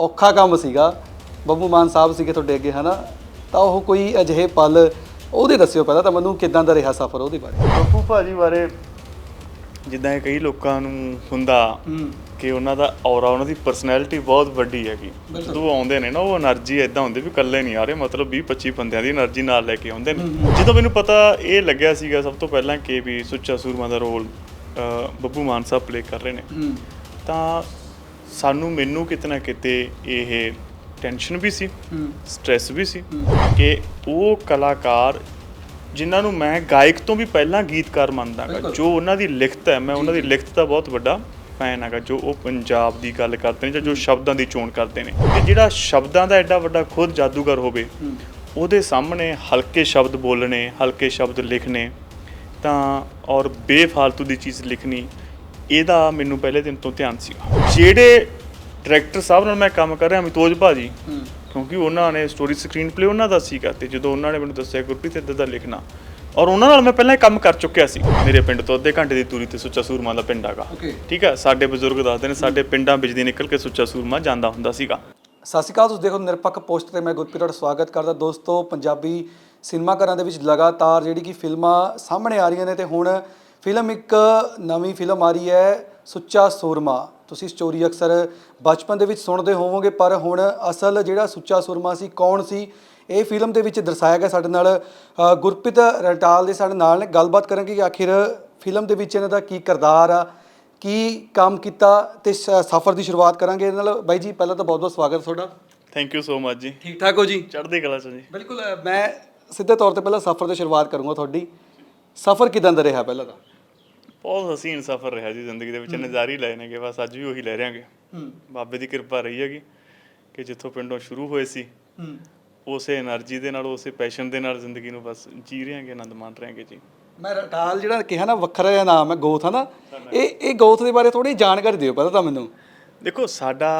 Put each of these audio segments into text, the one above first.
ਔਖਾ ਕੰਮ ਸੀਗਾ। ਬੱਬੂ ਮਾਨ ਸਾਹਿਬ ਸੀਗੇ ਤੁਹਾਡੇ ਅੱਗੇ ਹਨਾ? ਤਾਂ ਉਹ ਕੋਈ ਅਜਿਹੇ ਪਲ ਉਹਦੇ ਦੱਸਿਓ ਪਹਿਲਾਂ ਤਾਂ ਮੈਨੂੰ ਕਿਦਾਂ ਦਾ ਰਿਹਾ ਸਫ਼ਰ ਉਹਦੇ ਬਾਰੇ। ਬੱਬੂ ਭਾਜੀ ਬਾਰੇ ਜਿੱਦਾਂ ਇਹ ਕਈ ਲੋਕਾਂ ਨੂੰ ਹੁੰਦਾ ਕਿ ਉਹਨਾਂ ਦਾ ਔਰਾ ਉਹਨਾਂ ਦੀ ਪਰਸਨੈਲਿਟੀ ਬਹੁਤ ਵੱਡੀ ਹੈਗੀ। ਜਦੋਂ ਆਉਂਦੇ ਨੇ ਨਾ ਉਹ એનર્ਜੀ ਐਦਾਂ ਹੁੰਦੀ ਵੀ ਇਕੱਲੇ ਨਹੀਂ ਆ ਰਹੇ ਮਤਲਬ 20 25 ਬੰਦਿਆਂ ਦੀ એનર્ਜੀ ਨਾਲ ਲੈ ਕੇ ਆਉਂਦੇ ਨੇ। ਜਦੋਂ ਮੈਨੂੰ ਪਤਾ ਇਹ ਲੱਗਿਆ ਸੀਗਾ ਸਭ ਤੋਂ ਪਹਿਲਾਂ ਕਿ ਵੀ ਸੁੱਚਾ ਸੂਰਮਾ ਦਾ ਰੋਲ ਬੱਬੂ ਮਾਨ ਸਾਹਿਬ ਪਲੇ ਕਰ ਰਹੇ ਨੇ। ਤਾਂ ਸਾਨੂੰ ਮੈਨੂੰ ਕਿਤੇ ਨਾ ਕਿਤੇ ਇਹ ਟੈਨਸ਼ਨ ਵੀ ਸੀ ਹੂੰ। ਸਟ੍ਰੈਸ ਵੀ ਸੀ ਕਿ ਉਹ ਕਲਾਕਾਰ ਜਿਨ੍ਹਾਂ ਨੂੰ ਮੈਂ ਗਾਇਕ ਤੋਂ ਵੀ ਪਹਿਲਾਂ ਗੀਤਕਾਰ ਮੰਨਦਾਗਾ ਬਿਲਕੁਲ। ਜੋ ਉਹਨਾਂ ਦੀ ਲਿਖਤ ਹੈ ਮੈਂ ਉਹਨਾਂ ਦੀ ਲਿਖਤ ਦਾ ਬਹੁਤ ਵੱਡਾ ਫੈਨ ਹੈਗਾ ਜੋ ਉਹ ਪੰਜਾਬ ਦੀ ਗੱਲ ਕਰਦੇ ਨੇ ਜਾਂ ਜੋ ਸ਼ਬਦਾਂ ਦੀ ਚੋਣ ਕਰਦੇ ਨੇ। ਤੇ ਜਿਹੜਾ ਸ਼ਬਦਾਂ ਦਾ ਐਡਾ ਵੱਡਾ ਖੁਦ ਜਾਦੂਗਰ ਹੋਵੇ ਹੂੰ। ਉਹਦੇ ਸਾਹਮਣੇ ਹਲਕੇ ਸ਼ਬਦ ਬੋਲਣੇ ਹਲਕੇ ਸ਼ਬਦ ਲਿਖਣੇ ਤਾਂ ਔਰ ਬੇਫਾਲਤੂ ਦੀ ਚੀਜ਼ ਲਿਖਣੀ ਇਹਦਾ ਮੈਨੂੰ ਪਹਿਲੇ ਦਿਨ ਤੋਂ ਧਿਆਨ ਸੀਗਾ ਜਿਹੜੇ ਡਾਇਰੈਕਟਰ ਸਾਹਿਬ ਨਾਲ ਮੈਂ ਕੰਮ ਕਰ ਰਿਹਾ ਅਮਿਤੋਜ ਭਾਜੀ ਕਿਉਂਕਿ ਉਹਨਾਂ ਨੇ ਸਟੋਰੀ ਸਕਰੀਨ ਪਲੇ ਉਹਨਾਂ ਦਾ ਸੀਗਾ ਤੇ ਜਦੋਂ ਉਹਨਾਂ ਨੇ ਮੈਨੂੰ ਦੱਸਿਆ ਗੁਰਪ੍ਰੀਤ ਇੱਦਾਂ ਦਾ ਲਿਖਣਾ ਔਰ ਉਹਨਾਂ ਨਾਲ ਮੈਂ ਪਹਿਲਾਂ ਕੰਮ ਕਰ ਚੁੱਕਿਆ ਸੀ। ਮੇਰੇ ਪਿੰਡ ਤੋਂ ਅੱਧੇ ਘੰਟੇ ਦੀ ਦੂਰੀ ਤੇ ਸੁੱਚਾ ਸੂਰਮਾ ਦਾ ਪਿੰਡ ਹੈਗਾ। ਠੀਕ ਹੈ? ਸਾਡੇ ਬਜ਼ੁਰਗ ਦੱਸਦੇ ਨੇ ਸਾਡੇ ਪਿੰਡਾਂ ਵਿੱਚ ਦੀ ਨਿਕਲ ਕੇ ਸੁੱਚਾ ਸੂਰਮਾ ਜਾਂਦਾ ਹੁੰਦਾ ਸੀਗਾ। ਸਤਿ ਸ਼੍ਰੀ ਅਕਾਲ ਤੁਸੀਂ ਦੇਖੋ ਨਿਰਪੱਖ ਪੋਸਟ ਤੇ ਮੈਂ ਗੁਰਪ੍ਰੀਤ ਤੁਹਾਡਾ ਸਵਾਗਤ ਕਰਦਾ। ਦੋਸਤੋ ਪੰਜਾਬੀ ਸਿਨੇਮਾ ਘਰਾਂ ਦੇ ਵਿੱਚ ਲਗਾਤਾਰ ਜਿਹੜੀ ਕਿ ਫਿਲਮਾਂ ਸਾਹਮਣੇ ਆ ਰਹੀਆਂ ਨੇ ਤੇ ਹੁਣ ਫਿਲਮ ਇੱਕ ਨਵੀਂ ਫਿਲਮ ਆ ਰਹੀ ਹੈ ਸੁੱਚਾ ਸੂਰਮਾ। ਤੁਸੀਂ ਸਟੋਰੀ ਅਕਸਰ ਬਚਪਨ ਦੇ ਵਿੱਚ ਸੁਣਦੇ ਹੋਵੋਗੇ ਪਰ ਹੁਣ ਅਸਲ ਜਿਹੜਾ ਸੁੱਚਾ ਸੂਰਮਾ ਸੀ ਕੌਣ ਸੀ ਇਹ ਫਿਲਮ ਦੇ ਵਿੱਚ ਦਰਸਾਇਆ ਗਿਆ ਸਾਡੇ ਨਾਲ। ਗੁਰਪ੍ਰੀਤ ਰਟਾਲ ਦੇ ਸਾਡੇ ਨਾਲ ਨੇ। ਗੱਲਬਾਤ ਕਰਾਂਗੇ ਕਿ ਆਖਿਰ ਫਿਲਮ ਦੇ ਵਿੱਚ ਇਹਨਾਂ ਦਾ ਕੀ ਕਿਰਦਾਰ ਆ ਕੀ ਕੰਮ ਕੀਤਾ ਤੇ ਸਫ਼ਰ ਦੀ ਸ਼ੁਰੂਆਤ ਕਰਾਂਗੇ ਇਹਦੇ ਨਾਲ। ਬਾਈ ਜੀ ਪਹਿਲਾਂ ਤਾਂ ਬਹੁਤ ਬਹੁਤ ਸਵਾਗਤ ਤੁਹਾਡਾ। ਥੈਂਕ ਯੂ ਸੋ ਮਚ ਜੀ। ਠੀਕ ਠਾਕ ਹੋ ਜੀ? ਚੜ੍ਹਦੀ ਕਲਾ ਚ ਜੀ। ਬਿਲਕੁਲ ਮੈਂ ਸਿੱਧੇ ਤੌਰ ਤੇ ਪਹਿਲਾਂ ਸਫ਼ਰ ਦੀ ਸ਼ੁਰੂਆਤ ਕਰੂੰਗਾ ਤੁਹਾਡੀ। ਸਫ਼ਰ ਕਿਦਾਂ ਦਾ ਰਿਹਾ ਪਹਿਲਾਂ ਤਾਂ ਬਹੁਤ ਹਸੀਨ ਸਫ਼ਰ ਰਿਹਾ ਜੀ ਜ਼ਿੰਦਗੀ ਦੇ ਵਿੱਚ ਨਜ਼ਾਰੇ ਲਏ ਨੇਗੇ ਬਸ ਅੱਜ ਵੀ ਉਹੀ ਲੈ ਰਹੇਗੇ। ਬਾਬੇ ਦੀ ਕਿਰਪਾ ਰਹੀ ਹੈਗੀ ਕਿ ਜਿੱਥੋਂ ਪਿੰਡੋਂ ਸ਼ੁਰੂ ਹੋਏ ਸੀ ਉਸੇ એનર્ਜੀ ਦੇ ਨਾਲ ਉਸੇ ਪੈਸ਼ਨ ਦੇ ਨਾਲ ਜ਼ਿੰਦਗੀ ਨੂੰ ਬਸ ਜੀ ਰਹੇਗੇ ਆਨੰਦ ਮਾਣ ਰਹੇਗੇ ਜੀ। ਮੈਂ ਰਟਾਲ ਜਿਹੜਾ ਕਿਹਾ ਨਾ ਵੱਖਰਾ ਜਿਹਾ ਨਾਮ ਹੈ ਗੋਥ ਹੈ ਨਾ ਇਹ ਇਹ ਗੋਥ ਦੇ ਬਾਰੇ ਥੋੜੀ ਜਾਣਕਾਰੀ ਦਿਓ ਪਤਾ ਤਾਂ ਮੈਨੂੰ। ਦੇਖੋ ਸਾਡਾ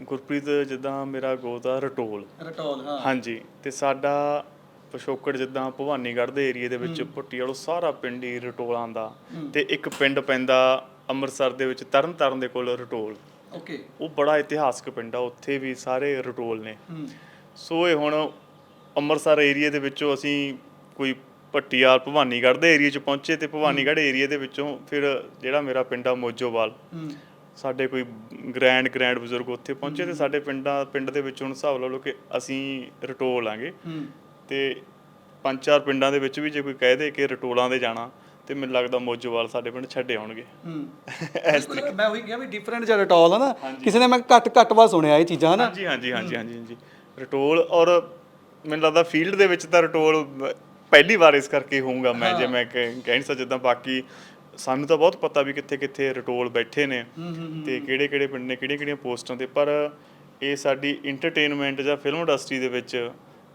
ਗੁਰਪ੍ਰੀਤ ਜਿੱਦਾਂ ਮੇਰਾ ਗੋਤ ਆ ਰਟੋਲ। ਰਟੋਲ ਹਾਂ। ਹਾਂਜੀ ਤੇ ਸਾਡਾ ਪਿਛੋਕੜ ਜਿੱਦਾਂ ਭਵਾਨੀਗੜ੍ਹ ਦੇ ਏਰੀਏ ਦੇ ਵਿੱਚ ਪੁੱਟੀ ਵਾਲੋ ਸਾਰਾ ਪਿੰਡ ਹੀ ਰਟੋਲਾਂ ਦਾ ਤੇ ਇੱਕ ਪਿੰਡ ਪੈਂਦਾ ਅੰਮ੍ਰਿਤਸਰ ਦੇ ਵਿੱਚ ਤਰਨਤਾਰਨ ਦੇ ਕੋਲ ਰਟੋਲ। ਓਕੇ। ਉਹ ਬੜਾ ਇਤਿਹਾਸਕ ਪਿੰਡ ਆ ਉੱਥੇ ਵੀ ਸਾਰੇ ਰਟੋਲ ਨੇ। ਸੋ ਇਹ ਹੁਣ ਅੰਮ੍ਰਿਤਸਰ ਏਰੀਏ ਦੇ ਵਿੱਚੋਂ ਅਸੀਂ ਕੋਈ ਪੱਟੀਆਲ ਭਵਾਨੀਗੜ੍ਹ ਦੇ ਏਰੀਏ 'ਚ ਪਹੁੰਚੇ ਤੇ ਭਵਾਨੀਗੜ੍ਹ ਏਰੀਏ ਦੇ ਵਿੱਚੋਂ ਫਿਰ ਜਿਹੜਾ ਮੇਰਾ ਪਿੰਡ ਆ ਮੋਜੋਵਾਲ ਸਾਡੇ ਕੋਈ ਗ੍ਰੈਂਡ ਗ੍ਰੈਂਡ ਬਜ਼ੁਰਗ ਉੱਥੇ ਪਹੁੰਚੇ ਤੇ ਸਾਡੇ ਪਿੰਡਾਂ ਪਿੰਡ ਦੇ ਵਿੱਚ ਹੁਣ ਹਿਸਾਬ ਲਾ ਲਓ ਕਿ ਅਸੀਂ ਰਟੋਲ ਆਂਗੇ। ਤੇ ਪੰਜ ਚਾਰ ਪਿੰਡਾਂ ਦੇ ਵਿੱਚ ਵੀ ਜੇ ਕੋਈ ਕਹਿ ਦੇ ਕਿ ਰਟੋਲਾਂ ਦੇ ਜਾਣਾ ਤੇ ਮੈਨੂੰ ਲੱਗਦਾ ਮੋਜੋਵਾਲ ਸਾਡੇ ਪਿੰਡ ਛੱਡੇ ਆਉਣਗੇ। ਹੂੰ। ਮੈਂ ਉਹੀ ਕਿਹਾ ਵੀ ਡਿਫਰੈਂਟ ਜਿਹਾ ਰਟੋਲ ਹੈ ਨਾ ਕਿਸੇ ਨੇ ਮੈਂ ਘੱਟ ਘੱਟ ਵਾਰ ਸੁਣਿਆ ਇਹ ਚੀਜ਼ਾਂ ਹਨਾ? ਹਾਂਜੀ ਹਾਂਜੀ ਹਾਂਜੀ ਹਾਂਜੀ ਹਾਂਜੀ। ਰਟੋਲ ਔਰ ਮੈਨੂੰ ਲੱਗਦਾ ਫੀਲਡ ਦੇ ਵਿੱਚ ਤਾਂ ਰਟੋਲ ਪਹਿਲੀ ਵਾਰ ਇਸ ਕਰਕੇ ਹੋਊਗਾ ਮੈਂ ਜੇ ਮੈਂ ਕਹਿ ਕਹਿ ਨਹੀਂ ਸਕਦਾ ਜਿੱਦਾਂ ਬਾਕੀ ਸਾਨੂੰ ਤਾਂ ਬਹੁਤ ਪਤਾ ਵੀ ਕਿੱਥੇ ਕਿੱਥੇ ਰਟੋਲ ਬੈਠੇ ਨੇ ਤੇ ਕਿਹੜੇ ਕਿਹੜੇ ਪਿੰਡ ਨੇ ਕਿਹੜੀਆਂ ਕਿਹੜੀਆਂ ਪੋਸਟਾਂ ਤੇ ਪਰ ਇਹ ਸਾਡੀ ਐਂਟਰਟੇਨਮੈਂਟ ਜਾਂ ਫਿਲਮ ਇੰਡਸਟਰੀ ਦੇ ਵਿੱਚ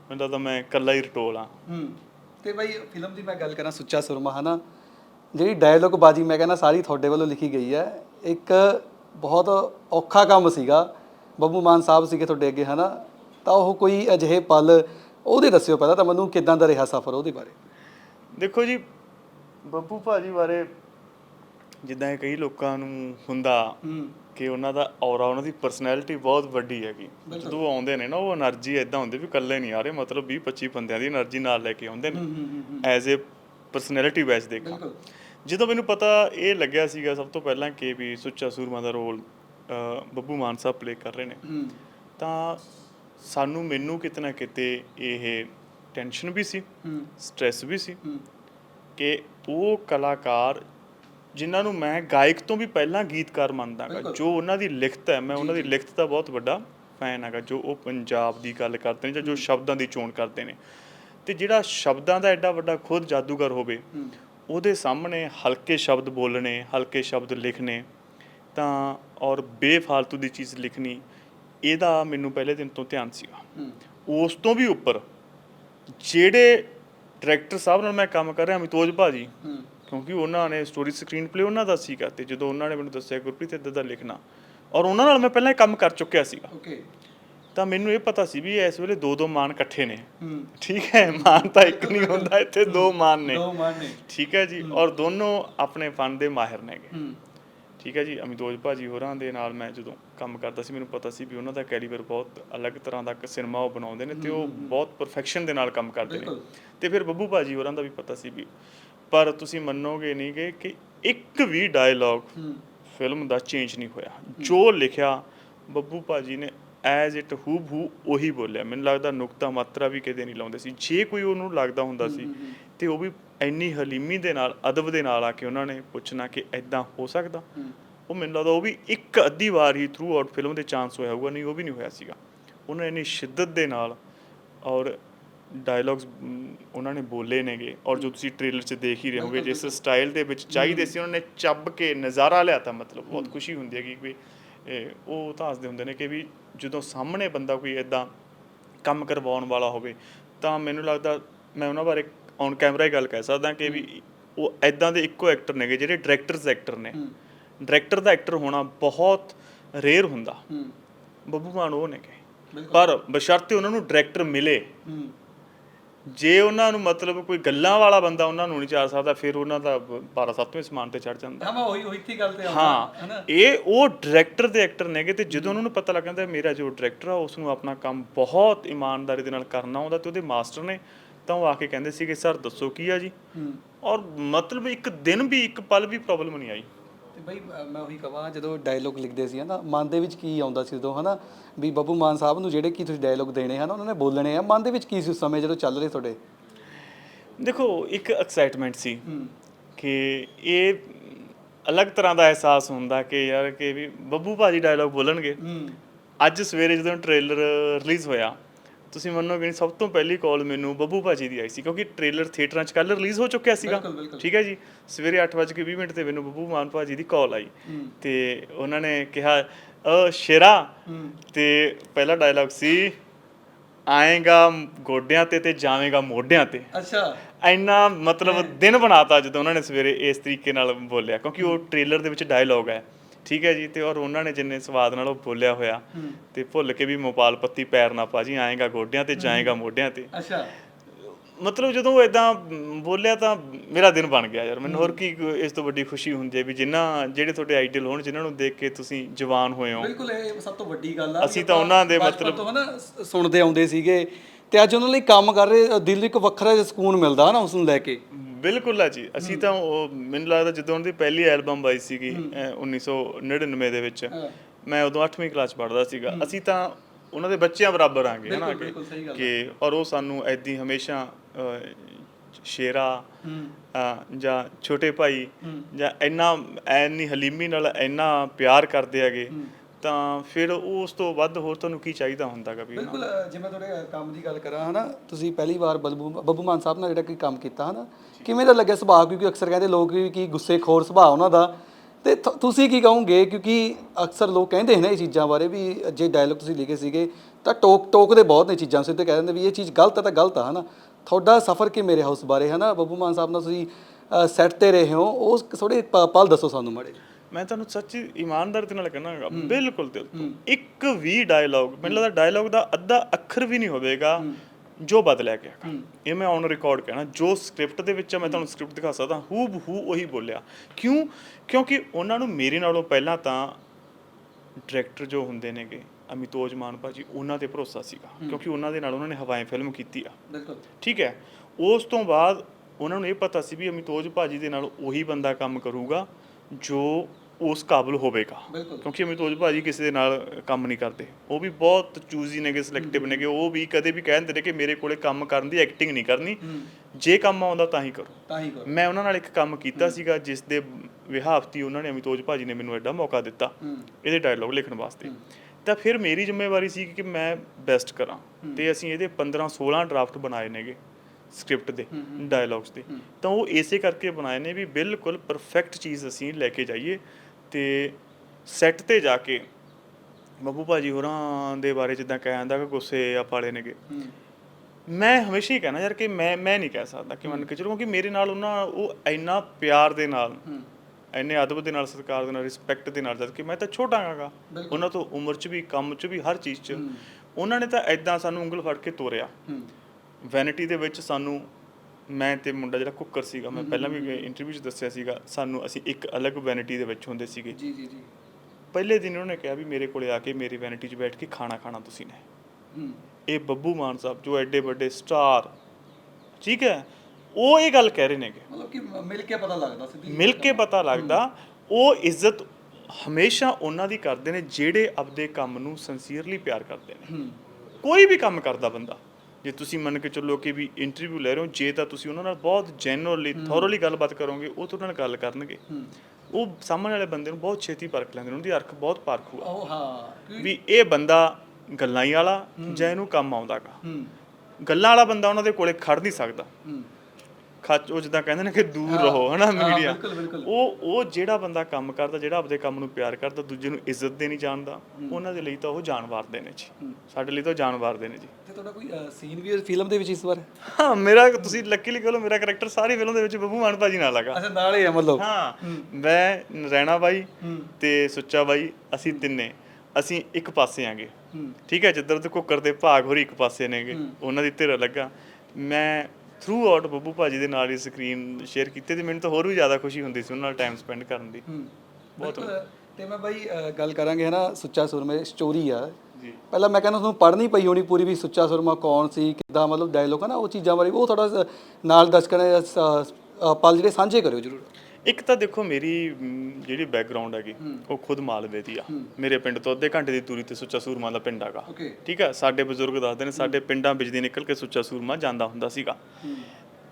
ਮੈਨੂੰ ਲੱਗਦਾ ਮੈਂ ਇਕੱਲਾ ਹੀ ਰਟੋਲ ਆ ਹੂੰ। ਤੇ ਬਾਈ ਫਿਲਮ ਦੀ ਮੈਂ ਗੱਲ ਕਰਾਂ ਸੁੱਚਾ ਸੁਰਮਾ ਹਨਾ? ਜਿਹੜੀ ਡਾਇਲੋਗ ਬਾਜੀ ਮੈਂ ਕਹਿੰਦਾ ਸਾਰੀ ਤੁਹਾਡੇ ਵੱਲੋਂ ਲਿਖੀ ਗਈ ਹੈ ਇੱਕ ਬਹੁਤ ਔਖਾ ਕੰਮ ਸੀਗਾ। ਬੱਬੂ ਮਾਨ ਸਾਹਿਬ ਸੀਗੇ ਤੁਹਾਡੇ ਅੱਗੇ ਹਨਾ? ਤਾਂ ਉਹ ਕੋਈ ਅਜਿਹੇ ਪਲ ਉਹਦੇ ਦੱਸਿਓ ਪਹਿਲਾਂ ਤਾਂ ਮੈਨੂੰ ਕਿਦਾਂ ਦਾ ਰਿਹਾ ਸਫ਼ਰ ਉਹਦੇ ਬਾਰੇ। ਦੇਖੋ ਜੀ ਬੱਬੂ ਭਾਜੀ ਬਾਰੇ ਜਿੱਦਾਂ ਇਹ ਕਈ ਲੋਕਾਂ ਨੂੰ ਹੁੰਦਾ ਹੂੰ। ਕਿ ਉਹਨਾਂ ਦਾ ਔਰਾ ਉਹਨਾਂ ਦੀ ਪਰਸਨੈਲਿਟੀ ਬਹੁਤ ਵੱਡੀ ਹੈਗੀ। ਜਦੋਂ ਉਹ ਆਉਂਦੇ ਨੇ ਨਾ ਉਹ એનર્ਜੀ ਇਦਾਂ ਹੁੰਦੀ ਵੀ ਇਕੱਲੇ ਨਹੀਂ ਆ ਰਹੇ ਮਤਲਬ 20 25 ਬੰਦਿਆਂ ਦੀ એનર્ਜੀ ਨਾਲ ਲੈ ਕੇ ਆਉਂਦੇ ਨੇ। ਐਜ਼ ਅ ਪਰਸਨੈਲਿਟੀ ਵੈਸ ਦੇਖਾਂ। ਜਦੋਂ ਮੈਨੂੰ ਪਤਾ ਇਹ ਲੱਗਿਆ ਸੀਗਾ ਸਭ ਤੋਂ ਪਹਿਲਾਂ ਕਿ ਵੀ ਸੁੱਚਾ ਸੂਰਮਾ ਦਾ ਰੋਲ ਬੱਬੂ ਮਾਨ ਸਾਹਿਬ ਪਲੇ ਕਰ ਰਹੇ ਨੇ। ਤਾਂ ਸਾਨੂੰ ਮੈਨੂੰ ਕਿਤਨਾ ਕਿਤੇ ਇਹ ਟੈਨਸ਼ਨ ਵੀ ਸੀ ਸਟ्रेस ਵੀ ਸੀ ਕਿ ਉਹ ਕਲਾਕਾਰ ਜਿਨ੍ਹਾਂ ਨੂੰ ਮੈਂ ਗਾਇਕ ਤੋਂ ਵੀ ਪਹਿਲਾਂ ਗੀਤਕਾਰ ਮੰਨਦਾਗਾ ਬਿਲਕੁਲ। ਜੋ ਉਹਨਾਂ ਦੀ ਲਿਖਤ ਹੈ ਮੈਂ ਉਹਨਾਂ ਦੀ ਲਿਖਤ ਦਾ ਬਹੁਤ ਵੱਡਾ ਫੈਨ ਹੈਗਾ ਜੋ ਉਹ ਪੰਜਾਬ ਦੀ ਗੱਲ ਕਰਦੇ ਨੇ ਜਾਂ ਜੋ ਸ਼ਬਦਾਂ ਦੀ ਚੋਣ ਕਰਦੇ ਨੇ। ਤੇ ਜਿਹੜਾ ਸ਼ਬਦਾਂ ਦਾ ਐਡਾ ਵੱਡਾ ਖੁਦ ਜਾਦੂਗਰ ਹੋਵੇ ਹੂੰ। ਉਹਦੇ ਸਾਹਮਣੇ ਹਲਕੇ ਸ਼ਬਦ ਬੋਲਣੇ ਹਲਕੇ ਸ਼ਬਦ ਲਿਖਣੇ ਤਾਂ ਔਰ ਬੇਫਾਲਤੂ ਦੀ ਚੀਜ਼ ਲਿਖਣੀ ਇਹਦਾ ਮੈਨੂੰ ਪਹਿਲੇ ਦਿਨ ਤੋਂ ਧਿਆਨ ਸੀਗਾ। ਹੂੰ। ਉਸ ਤੋਂ ਵੀ ਉੱਪਰ ਜਿਹੜੇ ਡਾਇਰੈਕਟਰ ਸਾਹਿਬ ਨਾਲ ਮੈਂ ਕੰਮ ਕਰ ਰਿਹਾ ਅਮਿਤੋਜ ਭਾਜੀ ਹੂੰ। ਕਿਉਂਕਿ ਉਹਨਾਂ ਨੇ ਸਟੋਰੀ ਸਕਰੀਨ ਪਲੇ ਉਹਨਾਂ ਦਾ ਸੀਗਾ ਤੇ ਜਦੋਂ ਉਹਨਾਂ ਨੇ ਮੈਨੂੰ ਦੱਸਿਆ ਗੁਰਪ੍ਰੀਤ ਇੱਦਾਂ ਦਾ ਲਿਖਣਾ ਔਰ ਉਹਨਾਂ ਨਾਲ ਮੈਂ ਪਹਿਲਾਂ ਹੀ ਕੰਮ ਕਰ ਚੁੱਕਿਆ ਸੀਗਾ। ਓਕੇ ਤਾਂ ਮੈਨੂੰ ਇਹ ਪਤਾ ਸੀ ਵੀ ਇਸ ਵੇਲੇ ਦੋ ਦੋ ਮਾਨ ਇਕੱਠੇ ਨੇ। ਹੂੰ। ਠੀਕ ਹੈ ਮਾਨ ਤਾਂ ਇੱਕ ਨਹੀਂ ਹੁੰਦਾ ਇੱਥੇ ਦੋ ਮਾਨ ਨੇ। ਦੋ ਮਾਨ ਨੇ। ਠੀਕ ਹੈ ਜੀ ਔਰ ਦੋਨੋਂ ਆਪਣੇ ਫਨ ਦੇ ਮਾਹਿਰ ਨੇਗੇ ਹੂੰ। ਠੀਕ ਹੈ ਜੀ ਅਮਿਤੋਜ ਭਾਜੀ ਹੋਰਾਂ ਦੇ ਨਾਲ ਮੈਂ ਜਦੋਂ ਕੰਮ ਕਰਦਾ ਸੀ ਮੈਨੂੰ ਪਤਾ ਸੀ ਵੀ ਉਹਨਾਂ ਦਾ ਕੈਲੀਬਰ ਬਹੁਤ ਅਲੱਗ ਤਰ੍ਹਾਂ ਦਾ ਸਿਨੇਮਾ ਉਹ ਬਣਾਉਂਦੇ ਨੇ ਤੇ ਉਹ ਬਹੁਤ ਪਰਫੈਕਸ਼ਨ ਦੇ ਨਾਲ ਕੰਮ ਕਰਦੇ ਨੇ। ਤੇ ਫਿਰ ਬੱਬੂ ਭਾਜੀ ਹੋਰਾਂ ਦਾ ਵੀ ਪਤਾ ਸੀ ਵੀ ਪਰ ਤੁਸੀਂ ਮੰਨੋਗੇ ਨਹੀਂ ਗੇ ਕਿ ਇੱਕ ਵੀ ਡਾਇਲੌਗ ਫਿਲਮ ਦਾ ਚੇਂਜ ਨਹੀਂ ਹੋਇਆ। ਜੋ ਲਿਖਿਆ ਬੱਬੂ ਭਾਜੀ ਨੇ ਐਜ਼ ਇਟ ਹੂ ਹੂ ਉਹੀ ਬੋਲਿਆ। ਮੈਨੂੰ ਲੱਗਦਾ ਨੁਕਤਾ ਮਾਤਰਾ ਵੀ ਕਿਤੇ ਨਹੀਂ ਲਾਉਂਦੇ ਸੀ। ਜੇ ਕੋਈ ਉਹਨੂੰ ਲੱਗਦਾ ਹੁੰਦਾ ਸੀ ਤੇ ਉਹ ਵੀ ਇੰਨੀ ਹਲੀਮੀ ਦੇ ਨਾਲ ਅਦਬ ਦੇ ਨਾਲ ਆ ਕੇ ਉਹਨਾਂ ਨੇ ਪੁੱਛਣਾ ਕਿ ਐਦਾਂ ਹੋ ਸਕਦਾ। ਉਹ ਮੈਨੂੰ ਲੱਗਦਾ ਉਹ ਵੀ ਇੱਕ ਅੱਧੀ ਵਾਰ ਹੀ ਥਰੂ ਆਊਟ ਫਿਲਮ ਦੇ ਚਾਂਸ ਹੋਇਆ ਹੋਊਗਾ ਨਹੀਂ ਉਹ ਵੀ ਨਹੀਂ ਹੋਇਆ ਸੀਗਾ। ਉਹਨਾਂ ਨੇ ਇੰਨੀ ਸ਼ਿੱਦਤ ਦੇ ਨਾਲ ਔਰ ਡਾਇਲੌਗਸ ਉਹਨਾਂ ਨੇ ਬੋਲੇ ਨੇਗੇ। ਔਰ ਜੋ ਤੁਸੀਂ ਟ੍ਰੇਲਰ 'ਚ ਦੇਖ ਹੀ ਰਹੇ ਹੋਗੇ ਜਿਸ ਸਟਾਈਲ ਦੇ ਵਿੱਚ ਚਾਹੀਦੇ ਸੀ ਉਹਨਾਂ ਨੇ ਚੱਬ ਕੇ ਨਜ਼ਾਰਾ ਲਿਆ ਤਾਂ ਮਤਲਬ ਬਹੁਤ ਖੁਸ਼ੀ ਹੁੰਦੀ ਹੈ ਕਿ ਵੀ ਇਹ ਉਹ ਦੱਸਦੇ ਹੁੰਦੇ ਨੇ ਕਿ ਵੀ ਜਦੋਂ ਸਾਹਮਣੇ ਬੰਦਾ ਕੋਈ ਇਦਾਂ ਕੰਮ ਕਰਵਾਉਣ ਵਾਲਾ ਹੋਵੇ ਤਾਂ ਮੈਨੂੰ ਲੱਗਦਾ ਮੈਂ ਉਹਨਾਂ ਬਾਰੇ ਔਨ ਕੈਮਰਾ ਹੀ ਗੱਲ ਕਹਿ ਸਕਦਾ ਕਿ ਵੀ ਉਹ ਐਦਾਂ ਦੇ ਇੱਕੋ ਐਕਟਰ ਨੇਗੇ ਜਿਹੜੇ ਡਾਇਰੈਕਟਰਸ ਐਕਟਰ ਨੇ। ਡਾਇਰੈਕਟਰ ਦਾ ਐਕਟਰ ਹੋਣਾ ਬਹੁਤ ਰੇਅਰ ਹੁੰਦਾ। ਬੱਬੂ ਮਾਨ ਉਹ ਨੇਗੇ। ਪਰ ਬਸ਼ਰਤੇ ਉਹਨਾਂ ਨੂੰ ਡਾਇਰੈਕਟਰ ਮਿਲੇ। ਜੇ ਉਹਨਾਂ ਨੂੰ ਮਤਲਬ ਕੋਈ ਗੱਲਾਂ ਵਾਲਾ ਬੰਦਾ ਉਹਨਾਂ ਨੂੰ ਨਹੀਂ ਚਾਰ ਸਕਦਾ ਫਿਰ ਉਹਨਾਂ ਦਾ 12 7ਵੇਂ ਸਮਾਨ ਤੇ ਚੜ ਜਾਂਦਾ। ਹਾਂ ਮੈਂ ਉਹੀ ਉਹੀ ਤੀ ਗੱਲ ਤੇ ਆਉਂਦਾ ਹਾਂ ਇਹ ਉਹ ਡਾਇਰੈਕਟਰ ਦੇ ਐਕਟਰ ਨੇਗੇ ਤੇ ਜਦੋਂ ਉਹਨਾਂ ਨੂੰ ਪਤਾ ਲੱਗ ਜਾਂਦਾ ਮੇਰਾ ਜੋ ਡਾਇਰੈਕਟਰ ਆ ਉਸ ਨੂੰ ਆਪਣਾ ਕੰਮ ਬਹੁਤ ਇਮਾਨਦਾਰੀ ਦੇ ਨਾਲ ਕਰਨਾ ਆਉਂਦਾ ਤੇ ਉਹਦੇ ਮਾਸਟਰ ਨੇ ਤਾਂ ਉਹ ਆ ਕੇ ਕਹਿੰਦੇ ਸੀ ਕਿ ਸਰ ਦੱਸੋ ਕੀ ਆ ਜੀ? ਔਰ ਮਤਲਬ ਇੱਕ ਦਿਨ ਵੀ ਇੱਕ ਪਲ ਵੀ ਪ੍ਰੋਬਲਮ ਨਹੀਂ ਆਈ। ਤੇ ਬਈ ਅ, ਮੈਂ ਉਹੀ ਕਹਾਂ ਜਦੋਂ ਡਾਇਲੋਗ ਲਿਖਦੇ ਸੀ ਹਨਾ ਮਨ ਦੇ ਵਿੱਚ ਕੀ ਆਉਂਦਾ ਸੀ ਉਦੋਂ ਹਨਾ? ਵੀ ਬੱਬੂ ਮਾਨ ਸਾਹਿਬ ਨੂੰ ਜਿਹੜੇ ਕੀ ਤੁਸੀਂ ਡਾਇਲੋਗ ਦੇਣੇ ਹਨ ਉਹਨਾਂ ਨੇ ਬੋਲਣੇ ਆ। ਮਨ ਦੇ ਵਿੱਚ ਕੀ ਸੀ ਉਸ ਸਮੇਂ ਜਦੋਂ ਚੱਲ ਰਹੇ ਤੁਹਾਡੇ? ਦੇਖੋ ਇੱਕ ਐਕਸਾਈਟਮੈਂਟ ਸੀ ਕਿ ਇਹ ਅਲੱਗ ਤਰ੍ਹਾਂ ਦਾ ਅਹਿਸਾਸ ਹੁੰਦਾ ਕਿ ਯਾਰ ਕਿ ਵੀ ਬੱਬੂ ਭਾਜੀ ਡਾਇਲੌਗ ਬੋਲਣਗੇ। ਅੱਜ ਸਵੇਰੇ ਜਦੋਂ ਟ੍ਰੇਲਰ ਰਿਲੀਜ਼ ਹੋਇਆ ਤੁਸੀਂ ਮੰਨੋਗੇ ਨਹੀਂ ਸਭ ਤੋਂ ਪਹਿਲੀ ਕਾਲ ਮੈਨੂੰ ਬੱਬੂ ਭਾਜੀ ਦੀ ਆਈ ਸੀ ਕਿਉਂਕਿ ਟ੍ਰੇਲਰ ਥੀਏਟਰਾਂ 'ਚ ਕੱਲ ਰਿਲੀਜ਼ ਹੋ ਚੁੱਕਿਆ ਸੀਗਾ। ਠੀਕ ਹੈ ਜੀ? ਸਵੇਰੇ 8:20 ਮਿੰਟ ਤੇ ਮੈਨੂੰ ਬੱਬੂ ਮਾਨ ਭਾਜੀ ਦੀ ਕਾਲ ਆਈ। ਤੇ ਉਹਨਾਂ ਨੇ ਕਿਹਾ ਅ ਸ਼ੇਰਾ? ਤੇ ਪਹਿਲਾ ਡਾਇਲੌਗ ਸੀ ਆਏਗਾ ਗੋਡਿਆਂ ਤੇ ਤੇ ਜਾਵੇਂਗਾ ਮੋਢਿਆਂ ਤੇ। ਅੱਛਾ। ਇੰਨਾ ਮਤਲਬ ਦਿਨ ਬਣਾਤਾ ਜਦੋਂ ਉਹਨਾਂ ਨੇ ਸਵੇਰੇ ਇਸ ਤਰੀਕੇ ਨਾਲ ਬੋਲਿਆ ਕਿਉਂਕਿ ਉਹ ਟ੍ਰੇਲਰ ਦੇ ਵਿੱਚ ਡਾਇਲੌਗ ਹੈ। ਠੀਕ ਹੈ ਜੀ ਤੇ ਔਰ ਉਹਨਾਂ ਨੇ ਜਿੰਨੇ ਸਵਾਦ ਨਾਲ ਉਹ ਬੋਲਿਆ ਹੋਇਆ ਤੇ ਭੁੱਲ ਕੇ ਵੀ ਮੋਪਾਲ ਪੱਤੀ ਪੈਰ ਨਾ ਪਾ ਜੀ ਆਏਗਾ ਗੋਡਿਆਂ ਤੇ ਜਾਏਗਾ ਮੋਢਿਆਂ ਤੇ। ਅੱਛਾ। ਮਤਲਬ ਜਦੋਂ ਉਹ ਇਦਾਂ ਬੋਲਿਆ ਤਾਂ ਮੇਰਾ ਦਿਨ ਬਣ ਗਿਆ ਯਾਰ ਮੈਨੂੰ ਹੋਰ ਕੀ ਇਸ ਤੋਂ ਵੱਡੀ ਖੁਸ਼ੀ ਹੁੰਦੀ ਹੈ ਵੀ ਜਿਨ੍ਹਾਂ ਜਿਹੜੇ ਤੁਹਾਡੇ ਆਈਡਲ ਹੋਣ ਜਿਨ੍ਹਾਂ ਨੂੰ ਦੇਖ ਕੇ ਤੁਸੀਂ ਜਵਾਨ ਹੋਏ ਹੋ। ਬਿਲਕੁਲ ਇਹ ਸਭ ਤੋਂ ਵੱਡੀ ਗੱਲ ਆ ਅਸੀਂ ਤਾਂ ਉਹਨਾਂ ਦੇ ਮਤਲਬ- ਤੋਂ ਸ- ਸੁਣਦੇ ਆਉਂਦੇ ਸੀਗੇ ਤੇ ਅੱਜ ਉਹਨਾਂ ਲਈ ਕੰਮ ਕਰ ਰਹੇ ਦਿਲ ਨੂੰ ਇੱਕ ਵੱਖਰਾ ਜਿਹਾ ਸਕੂਨ ਮਿਲਦਾ ਨਾ ਉਸ ਨੂੰ ਲੈ ਕੇ। ਬਿਲਕੁਲ ਆ ਜੀ। ਅਸੀਂ ਤਾਂ ਉਹ ਮੈਨੂੰ ਲੱਗਦਾ ਜਦੋਂ ਉਹਨਾਂ ਦੀ ਪਹਿਲੀ ਐਲਬਮ ਆਈ ਸੀਗੀ ਅਹ 1999 ਦੇ ਵਿੱਚ। ਮੈਂ ਉਦੋਂ 8ਵੀਂ ਕਲਾਸ ਪੜ੍ਹਦਾ ਸੀਗਾ। ਅਸੀਂ ਤਾਂ ਉਹਨਾਂ ਦੇ ਬੱਚਿਆਂ ਬਰਾਬਰ ਆਂਗੇ ਹਨਾ ਕਿ- ਕਿ ਔਰ ਉਹ ਸਾਨੂੰ ਐਦੀ ਹਮੇਸ਼ਾ ਸ਼ੇਰਾ ਜਾਂ ਛੋਟੇ ਭਾਈ। ਜਾਂ ਇੰਨਾ ਐਨੀ ਹਲੀਮੀ ਨਾਲ ਇੰਨਾ ਪਿਆਰ ਕਰਦੇ ਹੈਗੇ। ਤਾਂ ਫਿਰ ਉਸ ਤੋਂ ਵੱਧ ਹੋਰ ਤੁਹਾਨੂੰ ਕੀ ਚਾਹੀਦਾ ਹੁੰਦਾਗਾ ਵੀ ਬਿਲਕੁਲ ਜੇ ਮੈਂ ਤੁਹਾਡੇ ਕੰਮ ਦੀ ਗੱਲ ਕਰਾਂ ਹਨਾ ਤੁਸੀਂ ਪਹਿਲੀ ਵਾਰ ਬੱਬੂ ਬੱਬੂ ਮਾਨ ਸਾਹਿਬ ਨਾਲ ਜਿਹੜਾ ਕੋਈ ਕੰਮ ਕੀਤਾ ਹਨਾ ਕਿਵੇਂ ਦਾ ਲੱਗਿਆ ਸੁਭਾਅ? ਕਿਉਂਕਿ ਅਕਸਰ ਕਹਿੰਦੇ ਲੋਕ ਵੀ ਕਿ ਗੁੱਸੇ ਖੋਰ ਸੁਭਾਅ ਉਹਨਾਂ ਦਾ। ਤੇ ਤੁਸੀਂ ਕੀ ਕਹੋਗੇ? ਕਿਉਂਕਿ ਅਕਸਰ ਲੋਕ ਕਹਿੰਦੇ ਨੇ ਇਹ ਚੀਜ਼ਾਂ ਬਾਰੇ ਵੀ ਜੇ ਡਾਇਲੌਗ ਤੁਸੀਂ ਲਿਖੇ ਸੀਗੇ ਤਾਂ ਟੋਕ ਟੋਕ ਦੇ ਬਹੁਤ ਨੇ ਚੀਜ਼ਾਂ ਸਿੱਧੇ ਕਹਿ ਦਿੰਦੇ ਵੀ ਇਹ ਚੀਜ਼ ਗਲਤ ਹੈ ਤਾਂ ਗਲਤ ਆ ਹਨਾ। ਤੁਹਾਡਾ ਸਫ਼ਰ ਕਿਵੇਂ ਰਿਹਾ ਉਸ ਬਾਰੇ ਹਨਾ? ਬੱਬੂ ਮਾਨ ਸਾਹਿਬ ਨਾਲ ਤੁਸੀਂ ਸੈੱਟ ਤੇ ਰਹੇ ਹੋ ਉਸ ਥੋੜੇ ਪਲ ਦੱਸੋ ਸਾਨੂੰ ਮਾੜੇ ਮੈਂ ਤੁਹਾਨੂੰ ਸੱਚੀ ਇਮਾਨਦਾਰੀ ਦੇ ਨਾਲ ਕਹਿਣਾਗਾ ਬਿਲਕੁਲ ਦਿਲ ਤੋਂ। ਇੱਕ ਵੀ ਡਾਇਲੌਗ ਮੈਨੂੰ ਲੱਗਦਾ ਡਾਇਲੌਗ ਦਾ ਅੱਧਾ ਅੱਖਰ ਵੀ ਨਹੀਂ ਹੋਵੇਗਾ ਜੋ ਬਦਲਿਆ ਗਿਆ। ਇਹ ਮੈਂ ਔਨ ਰਿਕਾਰਡ ਕਹਿਣਾ ਜੋ ਸਕ੍ਰਿਪਟ ਦੇ ਵਿੱਚ ਮੈਂ ਤੁਹਾਨੂੰ ਸਕ੍ਰਿਪਟ ਦਿਖਾ ਸਕਦਾ ਹੂ ਹੂ ਉਹੀ ਬੋਲਿਆ। ਕਿਉਂ? ਕਿਉਂਕਿ ਉਹਨਾਂ ਨੂੰ ਮੇਰੇ ਨਾਲੋਂ ਪਹਿਲਾਂ ਤਾਂ ਡਾਇਰੈਕਟਰ ਜੋ ਹੁੰਦੇ ਨੇਗੇ ਅਮਿਤੋਜ ਮਾਨ ਭਾਜੀ ਉਹਨਾਂ ਤੇ ਭਰੋਸਾ ਸੀਗਾ। ਕਿਉਂਕਿ ਉਹਨਾਂ ਦੇ ਨਾਲ ਉਹਨਾਂ ਨੇ ਹਵਾਈ ਫਿਲਮ ਕੀਤੀ ਆ। ਬਿਲਕੁਲ। ਠੀਕ ਹੈ? ਉਸ ਤੋਂ ਬਾਅਦ ਉਹਨਾਂ ਨੂੰ ਇਹ ਪਤਾ ਸੀ ਵੀ ਅਮਿਤੋਜ ਭਾਜੀ ਦੇ ਨਾਲ ਉਹੀ ਬੰਦਾ ਕੰਮ ਕਰੂਗਾ ਜੋ ਉਸ ਕਾਬਲ ਹੋਵੇਗਾ। ਕਿਉਂਕਿ ਅਮਿਤੋਜ ਭਾਜੀ ਕਿਸੇ ਦੇ ਨਾਲ ਕੰਮ ਨਹੀਂ ਕਰਦੇ। ਉਹ ਵੀ ਬਹੁਤ ਚੂਜ਼ੀ ਨੇਗੇ ਸਿਲੈਕਟਿਵ ਨੇਗੇ। ਉਹ ਵੀ ਕਦੇ ਵੀ ਕਹਿੰਦੇ ਨੇ ਕਿ ਮੇਰੇ ਕੋਲੇ ਕੰਮ ਕਰਨ ਦੀ ਐਕਟਿੰਗ ਨਹੀਂ ਕਰਨੀ। ਜੇ ਕੰਮ ਆਉਂਦਾ ਤਾਂ ਹੀ ਕਰੋ। ਤਾਂ ਹੀ ਕਰੋ। ਮੈਂ ਉਹਨਾਂ ਨਾਲ ਇੱਕ ਕੰਮ ਕੀਤਾ ਸੀਗਾ ਜਿਸ ਦੇ ਵਿਹਾਫਤੀ ਉਹਨਾਂ ਨੇ ਅਮਿਤੋਜ ਭਾਜੀ ਨੇ ਮੈਨੂੰ ਐਡਾ ਮੌਕਾ ਦਿੱਤਾ ਇਹਦੇ ਡਾਇਲੌਗ ਲਿਖਣ ਵਾਸਤੇ। ਤਾਂ ਫਿਰ ਮੇਰੀ ਜ਼ਿੰਮੇਵਾਰੀ ਸੀ ਕਿ ਮੈਂ ਬੈਸਟ ਕਰਾਂ। ਤੇ ਅਸੀਂ ਇਹਦੇ 15 16 ਡਰਾਫਟ ਬਣਾਏ ਨੇਗੇ ਸਕ੍ਰਿਪਟ ਦੇ ਡਾਇਲੌਗਸ ਦੇ। ਤਾਂ ਉਹ ਇਸੇ ਕਰਕੇ ਬਣਾਏ ਨੇ ਵੀ ਬਿਲਕੁਲ ਪਰਫੈਕਟ ਚੀਜ਼ ਅਸੀਂ ਲੈ ਕੇ ਜਾਈਏ। ਤੇ ਸੈੱਟ ਤੇ ਜਾ ਕੇ ਬੱਬੂ ਭਾਜੀ ਹੋਰਾਂ ਦੇ ਬਾਰੇ ਜਿੱਦਾਂ ਕਹਿ ਜਾਂਦਾ ਕਿ ਗੁੱਸੇ ਆ ਪਾਲੇ ਨੇਗੇ। ਮੈਂ ਹਮੇਸ਼ਾ ਹੀ ਕਹਿਣਾ ਯਾਰ ਕਿ ਮੈਂ ਮੈਂ ਨਹੀਂ ਕਹਿ ਸਕਦਾ ਕਿ ਮੰਨ ਕੇ ਚਲੋ ਕਿਉਂਕਿ ਮੇਰੇ ਨਾਲ ਉਹਨਾਂ ਉਹ ਇੰਨਾ ਪਿਆਰ ਦੇ ਨਾਲ ਇੰਨੇ ਅਦਬ ਦੇ ਨਾਲ ਸਤਿਕਾਰ ਦੇ ਨਾਲ ਰਿਸਪੈਕਟ ਦੇ ਨਾਲ ਜਦ ਕਿ ਮੈਂ ਤਾਂ ਛੋਟਾ ਹਾਂਗਾ। ਉਹਨਾਂ ਤੋਂ ਉਮਰ 'ਚ ਵੀ ਕੰਮ 'ਚ ਵੀ ਹਰ ਚੀਜ਼ 'ਚ। ਉਹਨਾਂ ਨੇ ਤਾਂ ਐਦਾਂ ਸਾਨੂੰ ਉਂਗਲ ਫੜ ਕੇ ਤੋਰਿਆ। ਵੈਨਿਟੀ ਦੇ ਵਿੱਚ ਸਾਨੂੰ ਮੈਂ ਤੇ ਮੁੰਡਾ ਜਿਹੜਾ ਕੁੱਕਰ ਸੀਗਾ ਮੈਂ ਪਹਿਲਾਂ ਵੀ ਇੰਟਰਵਿਊ 'ਚ ਦੱਸਿਆ ਸੀਗਾ ਸਾਨੂੰ ਅਸੀਂ ਇੱਕ ਅਲੱਗ ਵੈਨਿਟੀ ਦੇ ਵਿੱਚ ਹੁੰਦੇ ਸੀਗੇ। ਜੀ ਜੀ ਜੀ। ਪਹਿਲੇ ਦਿਨ ਉਹਨਾਂ ਨੇ ਕਿਹਾ ਵੀ ਮੇਰੇ ਕੋਲੇ ਆ ਕੇ ਮੇਰੀ ਵੈਨਿਟੀ 'ਚ ਬੈਠ ਕੇ ਖਾਣਾ ਖਾਣਾ ਤੁਸੀਂ ਨੇ। ਹੂੰ। ਇਹ ਬੱਬੂ ਮਾਨ ਸਾਹਿਬ ਜੋ ਐਡੇ ਵੱਡੇ ਸਟਾਰ ਠੀਕ ਹੈ? ਉਹ ਇਹ ਗੱਲ ਕਹਿ ਰਹੇ ਨੇਗੇ। ਮਤਲਬ ਕਿ ਮਿਲ ਕੇ ਪਤਾ ਲੱਗਦਾ ਸਿੱਧੀ ਮਿਲ ਕੇ ਪਤਾ ਲੱਗਦਾ ਉਹ ਇੱਜ਼ਤ ਹਮੇਸ਼ਾ ਉਹਨਾਂ ਦੀ ਕਰਦੇ ਨੇ ਜਿਹੜੇ ਆਪਦੇ ਕੰਮ ਨੂੰ ਸਿੰਸੀਅਰਲੀ ਪਿਆਰ ਕਰਦੇ ਨੇ। ਕੋਈ ਵੀ ਕੰਮ ਕਰਦਾ ਬੰਦਾ। ਜੇ ਤੁਸੀਂ ਮੰਨ ਕੇ ਚੱਲੋ ਕਿ ਵੀ ਇੰਟਰਵਿਊ ਲੈ ਰਹੇ ਹੋ ਜੇ ਤਾਂ ਤੁਸੀਂ ਉਹਨਾਂ ਨਾਲ ਬਹੁਤ ਜੈਨੂਅਲੀ ਥੋਰਲੀ ਗੱਲਬਾਤ ਕਰੋਗੇ ਉਹ ਤੁਹਾਡੇ ਨਾਲ ਗੱਲ ਕਰਨਗੇ। ਉਹ ਸਾਹਮਣੇ ਵਾਲੇ ਬੰਦੇ ਨੂੰ ਬਹੁਤ ਛੇਤੀ ਪਰਖ ਲੈਂਦੇ ਨੇ ਉਹਦੀ ਅਰਖ ਬਹੁਤ ਪਰਖੂ ਆ ਉਹ ਹਾਂ ਵੀ ਇਹ ਬੰਦਾ ਗੱਲਾਂ ਹੀ ਵਾਲਾ ਜਾਂ ਇਹਨੂੰ ਕੰਮ ਆਉਂਦਾਗਾ ਗੱਲਾਂ ਵਾਲਾ ਬੰਦਾ ਉਹਨਾਂ ਦੇ ਕੋਲੇ ਖੜ ਨਹੀਂ ਸਕਦਾ। ਖੱਚ ਉਹ ਜਿੱਦਾਂ ਕਹਿੰਦੇ ਨੇ ਕਿ ਦੂਰ ਰਹੋ ਹਨਾ ਮੀਡੀਆ। ਉਹ ਉਹ ਜਿਹੜਾ ਬੰਦਾ ਕੰਮ ਕਰਦਾ ਜਿਹੜਾ ਆਪਦੇ ਕੰਮ ਨੂੰ ਪਿਆਰ ਕਰਦਾ ਦੂਜੇ ਨੂੰ ਇੱਜ਼ਤ ਦੇਣੀ ਜਾਣਦਾ ਉਹਨਾਂ ਦੇ ਲਈ ਤਾਂ ਉਹ ਜਾਨ ਵਾਰਦੇ ਨੇ ਜੀ। ਸਾਡੇ ਲਈ ਤਾਂ ਉਹ ਜਾਨ ਵਾਰਦੇ ਨੇ ਜੀ। ਤੇ ਤੁਹਾਡਾ ਕੋਈ ਸੀਨ ਵੀ ਫਿਲਮ ਦੇ ਵਿੱਚ ਇਸ ਵਾਰ? ਹਾਂ ਮੇਰਾ ਤੁਸੀਂ ਲੱਕੀਲੀ ਕਹੋ ਮੇਰਾ ਕੈਰੈਕਟਰ ਸਾਰੀ ਫਿਲਮ ਦੇ ਵਿੱਚ ਬੱਬੂ ਮਾਨ ਭਾਜੀ ਨਾਲ ਲੱਗਾ ਅੱਛਾ ਨਾਲ ਹੀ ਆ ਮਤਲਬ। ਹਾਂ ਮੈਂ ਰੈਣਾ ਬਾਈ ਤੇ ਸੁੱਚਾ ਬਾਈ ਅਸੀਂ ਤਿੰਨੇ। ਅਸੀਂ ਇੱਕ ਪਾਸੇ ਆਂਗੇ। ਠੀਕ ਹੈ ਜਿੱਧਰ ਤੇ ਕੁੱਕਰ ਦੇ ਭਾਗ ਹੋਰੀ ਇੱਕ ਪਾਸੇ ਨੇਗੇ। ਉਹਨਾਂ ਦੀ ਧਿਰ ਲੱਗਾ ਮੈਂ ਥਰੂ ਆਊਟ ਬੱਬੂ ਭਾਜੀ ਦੇ ਨਾਲ ਹੀ ਸਕਰੀਨ ਸ਼ੇਅਰ ਕੀਤੀ ਤੇ ਮੈਨੂੰ ਤਾਂ ਹੋਰ ਵੀ ਜ਼ਿਆਦਾ ਖੁਸ਼ੀ ਹੁੰਦੀ ਸੀ ਉਹਨਾਂ ਨਾਲ ਟਾਈਮ ਸਪੈਂਡ ਕਰਨ ਦੀ। ਹੂੰ। ਬਹੁਤ ਤੇ ਮੈਂ ਬਾਈ ਗੱਲ ਕਰਾਂਗੇ ਹਨਾ ਸੁੱਚਾ ਸੁਰਮੇ ਸਟੋਰੀ ਆ। ਜੀ। ਪਹਿਲਾਂ ਮੈਂ ਕਹਿੰਦਾ ਤੁਹਾਨੂੰ ਪੜ੍ਹਨੀ ਪਈ ਹੋਣੀ ਪੂਰੀ ਵੀ ਸੁੱਚਾ ਸੁਰਮਾ ਕੌਣ ਸੀ ਕਿੱਦਾਂ ਮਤਲਬ ਡਾਇਲੋਗ ਹੈ ਨਾ ਉਹ ਚੀਜ਼ਾਂ ਬਾਰੇ ਉਹ ਥੋੜਾ ਨਾਲ ਦਰਸ਼ਕਾਂ ਨੇ ਪਲ ਜਿਹੜੇ ਸਾਂਝੇ ਕਰਿਓ ਜਰੂਰ। ਇੱਕ ਤਾਂ ਦੇਖੋ ਮੇਰੀ ਮ, ਜਿਹੜੀ ਬੈਕਗ੍ਰਾਉਂਡ ਹੈਗੀ ਉਹ ਖੁਦ ਮਾਲਵੇ ਦੀ ਆ। ਮੇਰੇ ਪਿੰਡ ਤੋਂ ਅੱਧੇ ਘੰਟੇ ਦੀ ਦੂਰੀ ਤੇ ਸੁੱਚਾ ਸੂਰਮਾ ਦਾ ਪਿੰਡ ਹੈਗਾ। ਠੀਕ ਹੈ ਸਾਡੇ ਬਜ਼ੁਰਗ ਦੱਸਦੇ ਨੇ ਸਾਡੇ ਪਿੰਡਾਂ ਵਿੱਚ ਦੀ ਨਿਕਲ ਕੇ ਸੁੱਚਾ ਸੂਰਮਾ ਜਾਂਦਾ ਹੁੰਦਾ ਸੀਗਾ।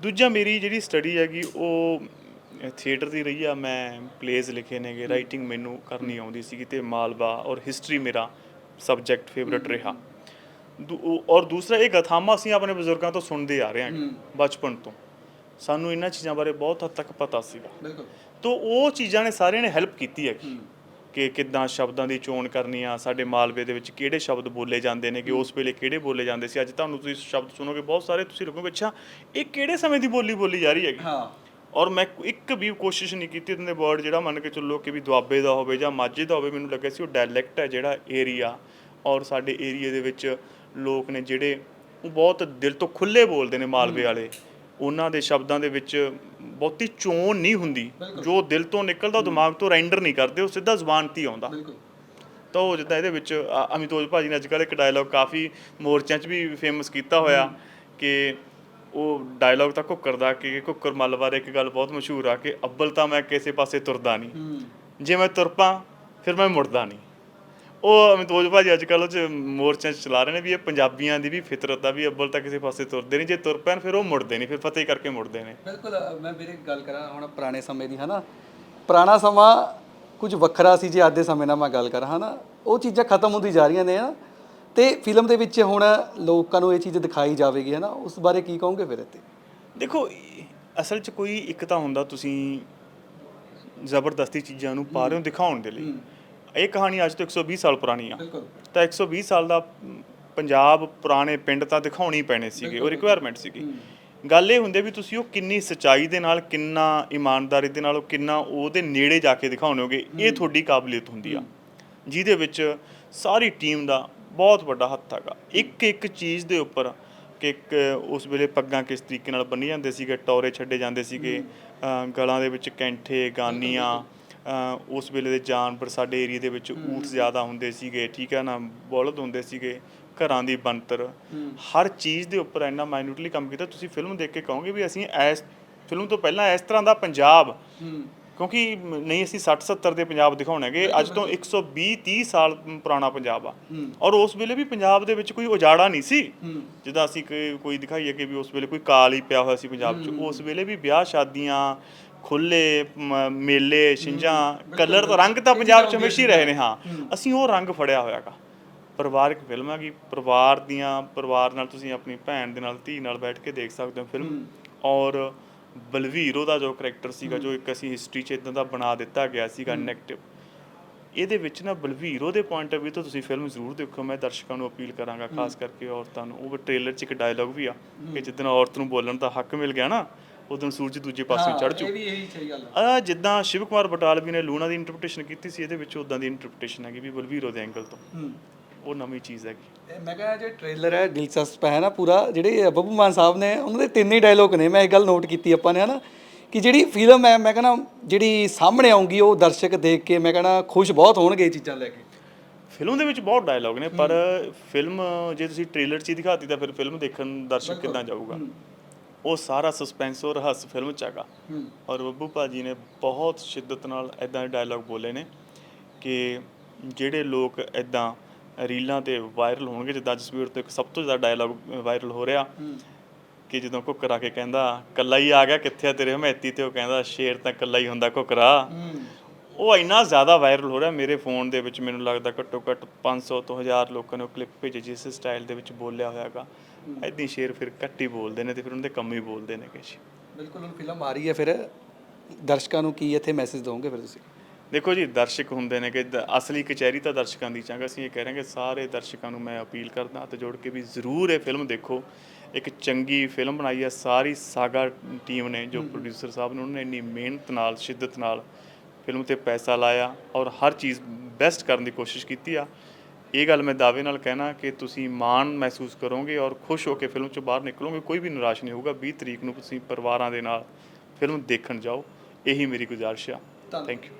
ਦੂਜਾ ਮੇਰੀ ਜਿਹੜੀ ਸਟੱਡੀ ਹੈਗੀ ਉਹ ਥੀਏਟਰ ਦੀ ਰਹੀ ਆ। ਮੈਂ ਪਲੇਜ਼ ਲਿਖੇ ਨੇਗੇ ਰਾਈਟਿੰਗ ਮੈਨੂੰ ਕਰਨੀ ਆਉਂਦੀ ਸੀਗੀ ਤੇ ਮਾਲਵਾ ਔਰ ਹਿਸਟਰੀ ਮੇਰਾ ਸਬਜੈਕਟ ਫੇਵਰਟ ਰਿਹਾ। ਦੂ- ਔਰ ਦੂਸਰਾ ਇਹ ਗਥਾਮਾ ਅਸੀਂ ਆਪਣੇ ਬਜ਼ੁਰਗਾਂ ਤੋਂ ਸੁਣਦੇ ਆ ਰਹੇ ਹਾਂ। ਬਚਪਨ ਤੋਂ। ਸਾਨੂੰ ਇਹਨਾਂ ਚੀਜ਼ਾਂ ਬਾਰੇ ਬਹੁਤ ਹੱਦ ਤੱਕ ਪਤਾ ਸੀਗਾ ਬਿਲਕੁਲ। ਤੋ ਉਹ ਚੀਜ਼ਾਂ ਨੇ ਸਾਰਿਆਂ ਨੇ ਹੈਲਪ ਕੀਤੀ ਹੈ ਕਿ ਕਿੱਦਾਂ ਸ਼ਬਦਾਂ ਦੀ ਚੋਣ ਕਰਨੀ ਆ ਸਾਡੇ ਮਾਲਵੇ ਦੇ ਵਿੱਚ ਕਿਹੜੇ ਸ਼ਬਦ ਬੋਲੇ ਜਾਂਦੇ ਨੇ ਕਿ ਉਸ ਵੇਲੇ ਕਿਹੜੇ ਬੋਲੇ ਜਾਂਦੇ ਸੀ। ਅੱਜ ਤੁਹਾਨੂੰ ਤੁਸੀਂ ਸ਼ਬਦ ਸੁਣੋਗੇ ਬਹੁਤ ਸਾਰੇ ਤੁਸੀਂ ਲੱਗੋਗੇ ਅੱਛਾ ਇਹ ਕਿਹੜੇ ਸਮੇਂ ਦੀ ਬੋਲੀ ਬੋਲੀ ਜਾ ਰਹੀ ਹੈਗੀ? ਹਾਂ। ਔਰ ਮੈਂ ਇੱਕ ਵੀ ਕੋਸ਼ਿਸ਼ ਨਹੀਂ ਕੀਤੀ ਉਹਦੇ ਵਰਡ ਜਿਹੜਾ ਮੰਨ ਕੇ ਚੱਲੋ ਕਿ ਵੀ ਦੁਆਬੇ ਦਾ ਹੋਵੇ ਜਾਂ ਮਾਝੇ ਦਾ ਹੋਵੇ ਮੈਨੂੰ ਲੱਗਿਆ ਸੀ ਉਹ ਡਾਇਲੈਕਟ ਹੈ ਜਿਹੜਾ ਏਰੀਆ ਔਰ ਸਾਡੇ ਏਰੀਆ ਦੇ ਵਿੱਚ ਲੋਕ ਨੇ ਜਿਹੜੇ ਉਹ ਬਹੁਤ ਦਿਲ ਤੋਂ ਖੁੱਲੇ ਬੋਲਦੇ ਨੇ ਮਾਲਵੇ ਵਾਲੇ। ਉਹਨਾਂ ਦੇ ਸ਼ਬਦਾਂ ਦੇ ਵਿੱਚ ਬਹੁਤੀ ਚੋਣ ਨਹੀਂ ਹੁੰਦੀ। ਜੋ ਦਿਲ ਤੋਂ ਨਿਕਲਦਾ ਦਿਮਾਗ ਤੋਂ ਰੈਂਡਰ ਨਹੀਂ ਕਰਦੇ ਉਹ ਸਿੱਧਾ ਜ਼ੁਬਾਨ ਤੇ ਆਉਂਦਾ। ਤਾਂ ਉਹ ਜਿੱਦਾਂ ਇਹਦੇ ਵਿੱਚ ਅਮਿਤੋਜ ਭਾਜੀ ਨੇ ਅੱਜ ਕੱਲ੍ਹ ਇੱਕ ਡਾਇਲੌਗ ਕਾਫੀ ਮੋਰਚਿਆਂ 'ਚ ਵੀ ਫੇਮਸ ਕੀਤਾ ਹੋਇਆ ਕਿ ਉਹ ਡਾਇਲੌਗ ਤਾਂ ਕੁੱਕਰ ਦਾ ਕਿ ਕੁੱਕਰ ਮੱਲ ਬਾਰੇ ਇੱਕ ਗੱਲ ਬਹੁਤ ਮਸ਼ਹੂਰ ਆ ਕਿ ਅੱਬਲ ਤਾਂ ਮੈਂ ਕਿਸੇ ਪਾਸੇ ਤੁਰਦਾ ਨਹੀਂ। ਜੇ ਮੈਂ ਤੁਰ ਪਾ ਫਿਰ ਮੈਂ ਮੁੜਦਾ ਨਹੀਂ। ਉਹ ਅਮਿਤੋਜ ਭਾਜੀ ਅੱਜ ਕੱਲ੍ਹ ਉਹ 'ਚ ਮੋਰਚਿਆਂ 'ਚ ਚਲਾ ਰਹੇ ਨੇ ਵੀ ਇਹ ਪੰਜਾਬੀਆਂ ਦੀ ਵੀ ਫਿਤਰਤ ਆ ਵੀ ਅੱਬਲ ਤਾਂ ਕਿਸੇ ਪਾਸੇ ਤੁਰਦੇ ਨਹੀਂ ਜੇ ਤੁਰ ਪੈਣ ਫਿਰ ਉਹ ਮੁੜਦੇ ਨਹੀਂ ਫਿਰ ਫਤਿਹ ਕਰਕੇ ਮੁੜਦੇ ਨੇ। ਬਿਲਕੁਲ ਅ, ਮੈਂ ਵੀਰੇ ਗੱਲ ਕਰਾਂ ਹੁਣ ਪੁਰਾਣੇ ਸਮੇਂ ਦੀ ਹਨਾ? ਪੁਰਾਣਾ ਸਮਾਂ ਕੁਝ ਵੱਖਰਾ ਸੀ ਜੇ ਅੱਜ ਦੇ ਸਮੇਂ ਨਾਲ ਮੈਂ ਗੱਲ ਕਰਾਂ ਹਨਾ? ਉਹ ਚੀਜ਼ਾਂ ਖਤਮ ਹੁੰਦੀ ਜਾ ਰਹੀਆਂ ਨੇ ਹਨਾ? ਤੇ ਫਿਲਮ ਦੇ ਵਿੱਚ ਹੁਣ ਲੋਕਾਂ ਨੂੰ ਇਹ ਚੀਜ਼ ਦਿਖਾਈ ਜਾਵੇਗੀ ਹਨਾ? ਉਸ ਬਾਰੇ ਕੀ ਕਹੋਗੇ ਫਿਰ ਇੱਥੇ? ਦੇਖੋ ਇਹ- ਅਸਲ 'ਚ ਕੋਈ ਇੱਕ ਤਾਂ ਹੁੰਦਾ ਤੁਸੀਂ ਜ਼ਬਰਦਸਤੀ ਚੀਜ਼ਾਂ ਨੂੰ ਪਾ ਰਹੇ ਹੋ ਦਿਖਾਉਣ ਦੇ ਲਈ। ਇਹ ਕਹਾਣੀ ਅੱਜ ਤੋਂ 120 ਸਾਲ ਪੁਰਾਣੀ ਆ। ਬਿਲਕੁਲ। ਤਾਂ 120 ਸਾਲ ਦਾ ਪੰਜਾਬ ਪੁਰਾਣੇ ਪਿੰਡ ਤਾਂ ਦਿਖਾਉਣੇ ਹੀ ਪੈਣੇ ਸੀਗੇ ਉਹ ਰਿਕੁਆਇਰਮੈਂਟ ਸੀਗੀ। ਗੱਲ ਇਹ ਹੁੰਦੀ ਵੀ ਤੁਸੀਂ ਉਹ ਕਿੰਨੀ ਸਚਾਈ ਦੇ ਨਾਲ ਕਿੰਨਾ ਇਮਾਨਦਾਰੀ ਦੇ ਨਾਲ ਉਹ ਕਿੰਨਾ ਉਹਦੇ ਨੇੜੇ ਜਾ ਕੇ ਦਿਖਾਉਣੋਗੇ ਇਹ ਤੁਹਾਡੀ ਕਾਬਲੀਅਤ ਹੁੰਦੀ ਆ। ਜਿਹਦੇ ਵਿੱਚ ਸਾਰੀ ਟੀਮ ਦਾ ਬਹੁਤ ਵੱਡਾ ਹੱਥ ਹੈਗਾ। ਇੱਕ ਇੱਕ ਚੀਜ਼ ਦੇ ਉੱਪਰ ਕਿ ਇੱਕ ਉਸ ਵੇਲੇ ਪੱਗਾਂ ਕਿਸ ਤਰੀਕੇ ਨਾਲ ਬੰਨੀ ਜਾਂਦੇ ਸੀਗੇ ਟੌਰੇ ਛੱਡੇ ਜਾਂਦੇ ਸੀਗੇ ਗਲਾਂ ਦੇ ਵਿੱਚ ਕੈਂਠੇ ਗਾਨੀਆਂ ਉਸ ਵੇਲੇ ਦੇ ਜਾਨਵਰ ਸਾਡੇ ਏਰੀਆ ਦੇ ਵਿੱਚ ਊਠ ਜ਼ਿਆਦਾ ਹੁੰਦੇ ਸੀਗੇ ਠੀਕ ਹੈ ਨਾ ਬਲਦ ਹੁੰਦੇ ਸੀਗੇ ਘਰਾਂ ਦੀ ਬੰਤਰ ਹਰ ਚੀਜ਼ ਦੇ ਉੱਪਰ ਇੰਨਾ ਮਾਈਨਿਊਟਲੀ ਕੰਮ ਕੀਤਾ ਤੁਸੀਂ ਫਿਲਮ ਦੇਖ ਕੇ ਕਹੋਗੇ ਵੀ ਅਸੀਂ ਇਸ ਫਿਲਮ ਤੋਂ ਪਹਿਲਾਂ ਇਸ ਤਰ੍ਹਾਂ ਦਾ ਪੰਜਾਬ ਕਿਉਂਕਿ ਨਹੀਂ ਅਸੀਂ 60 70 ਦੇ ਪੰਜਾਬ ਦਿਖਾਉਣਗੇ ਅੱਜ ਤੋਂ 120 30 ਸਾਲ ਪੁਰਾਣਾ ਪੰਜਾਬ ਆ। ਔਰ ਉਸ ਵੇਲੇ ਵੀ ਪੰਜਾਬ ਦੇ ਵਿੱਚ ਕੋਈ ਉਜਾੜਾ ਨਹੀਂ ਸੀ। ਜਿੱਦਾਂ ਅਸੀਂ ਕੋਈ- ਕੋਈ ਦਿਖਾਈਏ ਕਿ ਵੀ ਉਸ ਵੇਲੇ ਕੋਈ ਕਾਲ ਹੀ ਪਿਆ ਹੋਇਆ ਸੀ ਪੰਜਾਬ 'ਚ ਉਸ ਵੇਲੇ ਵੀ ਵਿਆਹ ਸ਼ਾਦੀਆਂ ਖੁੱਲੇ ਮੇਲੇ ਛਿੰਝਾਂ ਕਲਰ ਤਾਂ ਰੰਗ ਤਾਂ ਪੰਜਾਬ 'ਚ ਹਮੇਸ਼ਾ ਹੀ ਰਹੇ ਨੇ ਹਾਂ। ਅਸੀਂ ਉਹ ਰੰਗ ਫੜਿਆ ਹੋਇਆਗਾ ਪਰਿਵਾਰਕ ਫਿਲਮ ਹੈਗੀ ਪਰਿਵਾਰ ਦੀਆਂ ਪਰਿਵਾਰ ਨਾਲ ਤੁਸੀਂ ਆਪਣੀ ਭੈਣ ਦੇ ਨਾਲ ਧੀ ਨਾਲ ਬੈਠ ਕੇ ਦੇਖ ਸਕਦੇ ਹੋ ਫਿਲਮ। ਔਰ ਬਲਵੀਰ ਉਹਦਾ ਜੋ ਕਰੈਕਟਰ ਸੀਗਾ ਜੋ ਇੱਕ ਅਸੀਂ ਹਿਸਟਰੀ 'ਚ ਇਦਾਂ ਦਾ ਬਣਾ ਦਿੱਤਾ ਗਿਆ ਸੀਗਾ ਨੈਗੇਟਿਵ ਇਹਦੇ ਵਿੱਚ ਨਾ ਬਲਵੀਰ ਉਹਦੇ ਪੁਆਇੰਟ ਆਫ View ਤੋਂ ਤੁਸੀਂ ਫਿਲਮ ਜ਼ਰੂਰ ਦੇਖੋ। ਮੈਂ ਦਰਸ਼ਕਾਂ ਨੂੰ ਅਪੀਲ ਕਰਾਂਗਾ ਖਾਸ ਕਰਕੇ ਔਰਤਾਂ ਨੂੰ। ਉਹ ਟ੍ਰੇਲਰ 'ਚ ਇੱਕ ਡਾਇਲੌਗ ਵੀ ਆ ਕਿ ਜਿੱਦਣ ਔਰਤ ਨੂੰ ਬੋਲਣ ਦਾ ਹੱਕ ਮਿਲ ਗਿਆ ਨਾ ਉਦੋਂ ਸੂਰਜ ਦੂਜੇ ਪਾਸੇ ਚੜ ਜੂ ਇਹ ਵੀ ਇਹੀ ਸਹੀ ਗੱਲ ਆ। ਜਿੱਦਾਂ ਸ਼ਿਵ ਕੁਮਾਰ ਬਟਾਲਵੀ ਨੇ ਲੂਣਾ ਦੀ ਇੰਟਰਪ੍ਰੀਟੇਸ਼ਨ ਕੀਤੀ ਸੀ ਇਹਦੇ ਵਿੱਚ ਉਦਾਂ ਦੀ ਇੰਟਰਪ੍ਰੀਟੇਸ਼ਨ ਹੈਗੀ ਵੀ ਬਲਵੀਰ ਉਹਦੇ ਐਂਗਲ ਤੋਂ। ਉਹ ਨਵੀਂ ਚੀਜ਼ ਹੈਗੀ। ਮੈਂ ਕਹਿੰਦਾ ਜੇ ਟ੍ਰੇਲਰ ਹੈ ਦਿਲਚਸਪ ਹੈ ਨਾ ਪੂਰਾ ਜਿਹੜੇ ਬੱਬੂ ਮਾਨ ਸਾਹਿਬ ਨੇ ਉਹਨਾਂ ਦੇ ਤਿੰਨ ਹੀ ਡਾਇਲੋਗ ਨੇ ਮੈਂ ਇਹ ਗੱਲ ਨੋਟ ਕੀਤੀ ਆਪਾਂ ਨੇ ਹਨਾ ਕਿ ਜਿਹੜੀ ਫਿਲਮ ਹੈ ਮੈਂ ਕਹਿੰਦਾ ਜਿਹੜੀ ਸਾਹਮਣੇ ਆਉਂਗੀ ਉਹ ਦਰਸ਼ਕ ਦੇਖ ਕੇ ਮੈਂ ਕਹਿੰਦਾ ਖੁਸ਼ ਬਹੁਤ ਹੋਣਗੇ ਇਹ ਚੀਜ਼ਾਂ ਲੈ ਕੇ। ਫਿਲਮ ਦੇ ਵਿੱਚ ਬਹੁਤ ਡਾਇਲੌਗ ਨੇ ਪਰ ਫਿਲਮ ਜੇ ਤੁਸੀਂ ਟ੍ਰੇਲਰ 'ਚ ਹੀ ਦਿਖਾਤੀ ਤਾਂ ਫਿਰ ਫਿਲਮ ਦੇਖਣ ਦਰਸ਼ਕ ਕਿੱਦਾਂ ਜਾਊਗਾ। ਉਹ ਸਾਰਾ ਸਸਪੈਂਸ ਔਰ ਹੱਸ ਫਿਲਮ 'ਚ ਹੈਗਾ। ਔਰ ਬੱਬੂ ਭਾਜੀ ਨੇ ਬਹੁਤ ਸ਼ਿੱਦਤ ਨਾਲ ਐਦਾਂ ਡਾਇਲੌਗ ਬੋਲੇ ਨੇ ਕਿ ਜਿਹੜੇ ਲੋਕ ਐਦਾਂ ਰੀਲਾਂ ਤੇ ਵਾਇਰਲ ਹੋਣਗੇ ਜਿੱਦਾਂ ਜਸਵੀਰ ਤੋਂ ਇੱਕ ਸਭ ਤੋਂ ਜ਼ਿਆਦਾ ਡਾਇਲੌਗ ਵਾਇਰਲ ਹੋ ਰਿਹਾ ਕਿ ਜਦੋਂ ਘੁੱਕਰ ਆ ਕੇ ਕਹਿੰਦਾ ਕੱਲਾ ਹੀ ਆ ਗਿਆ ਕਿੱਥੇ ਆ ਤੇਰੇ ਹਮੈਤੀ? ਤੇ ਉਹ ਕਹਿੰਦਾ ਸ਼ੇਰ ਤਾਂ ਕੱਲਾ ਹੀ ਹੁੰਦਾ ਘੁੱਕਰਾ। ਉਹ ਇੰਨਾ ਜ਼ਿਆਦਾ ਵਾਇਰਲ ਹੋ ਰਿਹਾ ਮੇਰੇ ਫੋਨ ਦੇ ਵਿੱਚ ਮੈਨੂੰ ਲੱਗਦਾ ਘੱਟੋ ਘੱਟ 500 ਤੋਂ 1000 ਲੋਕਾਂ ਨੇ ਉਹ ਕਲਿੱਪ ਭੇਜੇ ਜਿਸ ਸਟਾਈਲ ਦੇ ਵਿੱਚ ਬੋਲਿਆ ਹੋਇਆਗਾ ਐਦਾਂ ਸ਼ੇਰ ਫਿਰ ਘੱਟ ਹੀ ਬੋਲਦੇ ਨੇ ਤੇ ਫਿਰ ਉਹਨਾਂ ਦੇ ਕੰਮ ਹੀ ਬੋਲਦੇ ਨੇ ਕੁਛ ਬਿਲਕੁਲ ਹੁਣ ਫਿਲਮ ਆ ਰਹੀ ਹੈ ਫਿਰ ਦਰਸ਼ਕਾਂ ਨੂੰ ਕੀ ਇੱਥੇ ਮੈਸੇਜ ਦੋਗੇ ਫਿਰ ਤੁਸੀਂ? ਦੇਖੋ ਜੀ ਦਰਸ਼ਕ ਹੁੰਦੇ ਨੇ ਕਿ ਦ- ਅਸਲੀ ਕਚਹਿਰੀ ਤਾਂ ਦਰਸ਼ਕਾਂ ਦੀ ਚਾਹਾਂਗਾ ਅਸੀਂ ਇਹ ਕਹਿ ਰਹੇ ਹਾਂ ਕਿ ਸਾਰੇ ਦਰਸ਼ਕਾਂ ਨੂੰ ਮੈਂ ਅਪੀਲ ਕਰਦਾ ਹੱਥ ਜੋੜ ਕੇ ਵੀ ਜ਼ਰੂਰ ਇਹ ਫਿਲਮ ਦੇਖੋ। ਇੱਕ ਚੰਗੀ ਫਿਲਮ ਬਣਾਈ ਹੈ ਸਾਰੀ ਸਾਗਾ ਟੀਮ ਨੇ ਜੋ ਪ੍ਰੋਡਿਊਸਰ ਸਾਹਿਬ ਨੇ ਉਹਨਾਂ ਨੇ ਇੰਨੀ ਮਿਹਨਤ ਨਾਲ ਸ਼ਿੱਦਤ ਨਾਲ ਫਿਲਮ ਤੇ ਪੈਸਾ ਲਾਇਆ ਔਰ ਹਰ ਚੀਜ਼ ਬੈਸਟ ਕਰਨ ਦੀ ਕੋਸ਼ਿਸ਼ ਕੀਤੀ ਆ। ਇਹ ਗੱਲ ਮੈਂ ਦਾਅਵੇ ਨਾਲ ਕਹਿਣਾ ਕਿ ਤੁਸੀਂ ਮਾਣ ਮਹਿਸੂਸ ਕਰੋਗੇ ਔਰ ਖੁਸ਼ ਹੋ ਕੇ ਫਿਲਮ ਚੋਂ ਬਾਹਰ ਨਿਕਲੋਗੇ ਕੋਈ ਵੀ ਨਿਰਾਸ਼ ਨਹੀਂ ਹੋਊਗਾ। 20 ਤਰੀਕ ਨੂੰ ਤੁਸੀਂ ਪਰਿਵਾਰਾਂ ਦੇ ਨਾਲ ਫਿਲਮ ਦੇਖਣ ਜਾਓ। ਇਹੀ ਮੇਰੀ ਗੁਜ਼ਾਰਿਸ਼ ਆ। Thank you